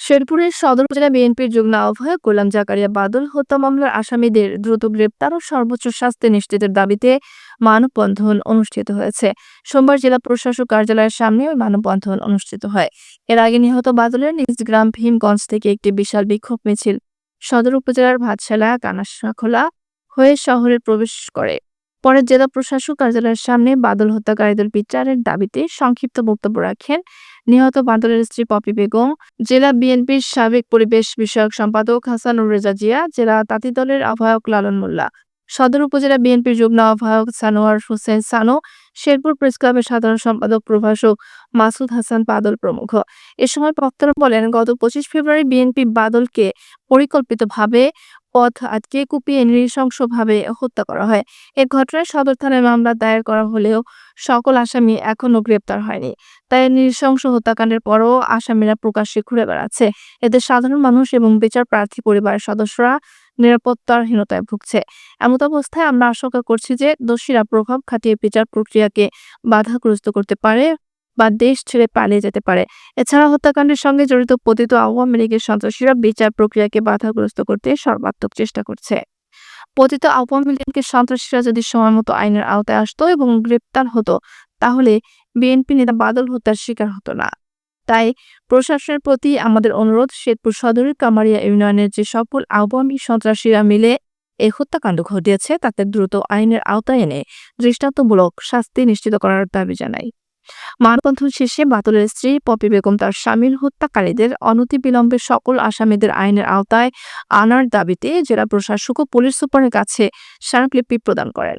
শেরপুরের সদর উপজেলা বিএনপির যুগ্ম আহ্বায়ক গোলাম জাকারিয়া বাদল হত্যা মামলার আসামিদের দ্রুত গ্রেপ্তার ও সর্বোচ্চ শাস্তি নিশ্চিতের দাবিতে মানববন্ধন অনুষ্ঠিত হয়েছে। সোমবার জেলা প্রশাসক কার্যালয়ের সামনে ওই মানববন্ধন অনুষ্ঠিত হয়। এর আগে নিহত বাদলের নিজ গ্রাম ভীমগঞ্জ থেকে একটি বিশাল বিক্ষোভ মিছিল সদর উপজেলার ভাতশালা কানাশাখোলা হয়ে শহরে প্রবেশ করে। পরে জেলা প্রশাসক কার্যালয়ের সামনে বাদল হত্যাকারীদের বিচারের দাবিতে সংক্ষিপ্ত বক্তব্য রাখেন নিহত বাদলের স্ত্রী পপি বেগম, জেলা বিএনপির সাবেক পরিবেশ বিষয়ক সম্পাদক হাসানুর রেজা জিয়া, জেলা তাঁতি দলের আহ্বায়ক লালন মোল্লা। সদর উপজেলা বিএনপির যুগ্ম আহ্বায়ক সানোয়ার হোসেন সানো, শেরপুর প্রেস ক্লাবের সাধারণ সম্পাদক প্রভাষক মাসুদ হাসান বাদল প্রমুখ। এ সময় বক্তারা বলেন, গত পঁচিশ ফেব্রুয়ারি বিএনপি বাদলকে পরিকল্পিতভাবে পথ আটকে কুপিয়ে নৃশংসভাবে হত্যা করা হয়। এ ঘটনায় সদর থানায় মামলা দায়ের করা হলেও সকল আসামি এখনও গ্রেপ্তার হয়নি। তাই নৃশংস হত্যাকাণ্ডের পরও আসামিরা প্রকাশ্যে ঘুরে বেড়াচ্ছে। এতে সাধারণ মানুষ এবং বিচার প্রার্থী পরিবারের সদস্যরা নিরাপত্তাহীনতায় ভুগছে। এমত অবস্থায় আমরা আশঙ্কা করছি যে দোষীরা প্রভাব খাটিয়ে বিচার প্রক্রিয়াকে বাধাগ্রস্ত করতে পারে বা দেশ ছেড়ে পালিয়ে যেতে পারে। এছাড়া হত্যাকাণ্ডের সঙ্গে জড়িত পতিত আওয়ামী লীগের সন্ত্রাসীরা বিচার প্রক্রিয়াকে বাধাগ্রস্ত করতে সর্বাত্মক চেষ্টা করছে। পতিত আওয়ামী লীগের সন্ত্রাসীরা যদি সময়মতো আইনের আওতায় আসতো এবং গ্রেপ্তার হতো, তাহলে বিএনপি নেতা বাদল হত্যার শিকার হতো না। তাই প্রশাসনের প্রতি আমাদের অনুরোধ, শেরপুর সদরের কামারিয়া ইউনিয়নের যে সকল আওয়ামী সন্ত্রাসীরা মিলে এই হত্যাকাণ্ড ঘটিয়েছে, তাতে দ্রুত আইনের আওতায় এনে দৃষ্টান্তমূলক শাস্তি নিশ্চিত করার দাবি জানাই। মানববন্ধন শেষে বাতুলের স্ত্রী পপি বেগম তার স্বামীর হত্যাকারীদের অনতিবিলম্বে সকল আসামিদের আইনের আওতায় আনার দাবিতে জেলা প্রশাসক ও পুলিশ সুপারের কাছে স্মারকলিপি প্রদান করেন।